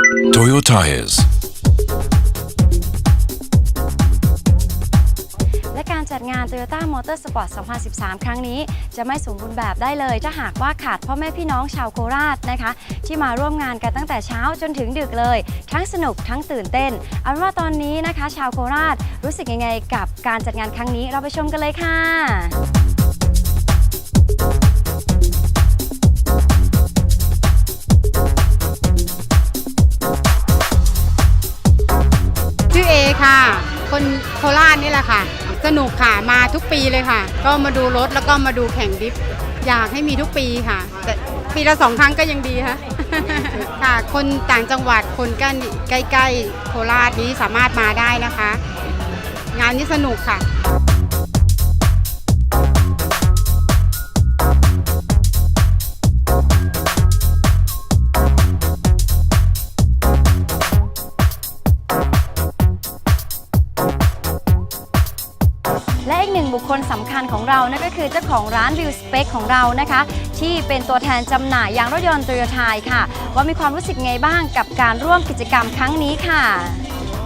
Toyo Tires. และการจัดงาน Toyota Motor Sport 2013 ครั้งนี้ จะไม่สมบูรณ์แบบได้เลย ถ้าหากว่าขาดพ่อแม่พี่น้องชาวโคราชนะคะ ที่มาร่วมงานกันตั้งแต่เช้าจนถึงดึกเลย ทั้งสนุกทั้งตื่นเต้น เอาเป็นว่าตอนนี้นะคะ ชาวโคราชรู้สึกยังไงกับการจัดงานครั้งนี้เราไปชมกันเลยค่ะ ค่ะคนโคราชนี่แหละค่ะ สนุกค่ะมาทุกปีเลยค่ะ ก็มาดูรถแล้วก็มาดูแข่งดริฟต์อยากให้มีทุกปีค่ะ แต่ปีละสองครั้งก็ยังดีค่ะ ค่ะ คนต่างจังหวัดคนกันใกล้ๆโคราชนี้สามารถมาได้นะคะ งานนี้สนุกค่ะ หนึ่งบุคคลสำคัญของเรานั่นก็คือเจ้าของร้านวิวสเปคของเรานะคะ ที่เป็นตัวแทนจำหน่ายยางรถยนต์โตโยต้าค่ะ ว่ามีความรู้สึกไงบ้างกับการร่วมกิจกรรมครั้งนี้ค่ะ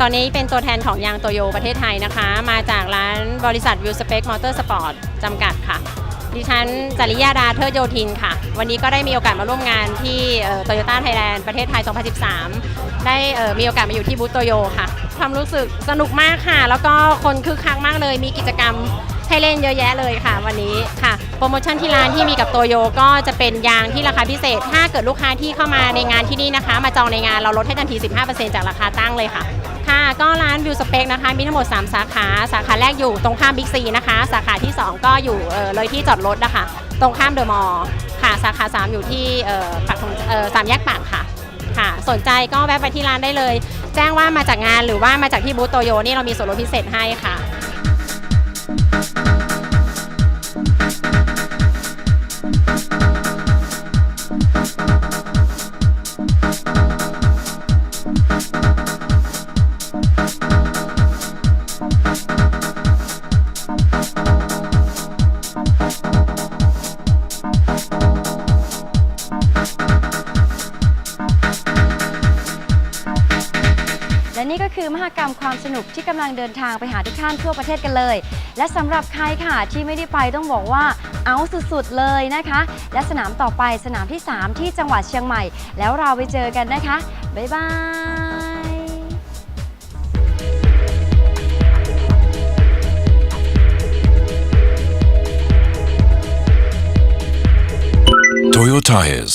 ตอนนี้เป็นตัวแทนของยางโตโยประเทศไทยนะคะ มาจากร้านบริษัทวิวสเปคมอเตอร์สปอร์ตจำกัดค่ะ ดิฉันจริยาดาเทอร์โยธินค่ะ วันนี้ก็ได้มีโอกาสมาร่วมงานที่โตโยต้าไทยแลนด์ประเทศไทย 2013 ได้มีโอกาสมาอยู่ที่บูธโตโยค่ะ ความรู้สึกสนุกมากค่ะ แล้วก็คนคึกคักมากเลย มีกิจกรรม ให้เล่นเยอะแยะเลยค่ะวันนี้ค่ะ โปรโมชั่นที่ร้านที่มีกับโตโยก็จะเป็นยางที่ราคาพิเศษ ถ้าเกิดลูกค้าที่เข้ามาในงานที่นี่นะคะ มาจองในงานเราลดให้ทันที 15%จากราคาตั้งเลยค่ะ ค่ะ ก็ร้าน View Spec นะคะ มีทั้งหมด 3 สาขา สาขาแรกอยู่ตรงข้ามบิ๊กซีนะคะ สาขาที่ 2 ก็อยู่เออเลยที่จอดรถนะคะ ตรงข้ามเดอะมอลล์ค่ะ สาขา 3 อยู่ที่เออปักธงเออสามแยกปากค่ะค่ะ สนใจก็แวะไปที่ร้านได้เลย แจ้งว่ามาจากงานหรือว่ามาจากที่บูธโตโยนี่เรามีส่วนลดพิเศษให้ค่ะ Thank you. และนี่ก็คือมหกรรมความสนุกที่กำลังเดินทางไปหาทุกท่านทั่วประเทศกันเลย และสำหรับใครค่ะที่ไม่ได้ไปต้องบอกว่าเอาสุดๆเลยนะคะ และสนามต่อไปสนามที่ 3 ที่จังหวัดเชียงใหม่ แล้วเราไปเจอกันนะคะ บ๊ายบาย Toyo Tires.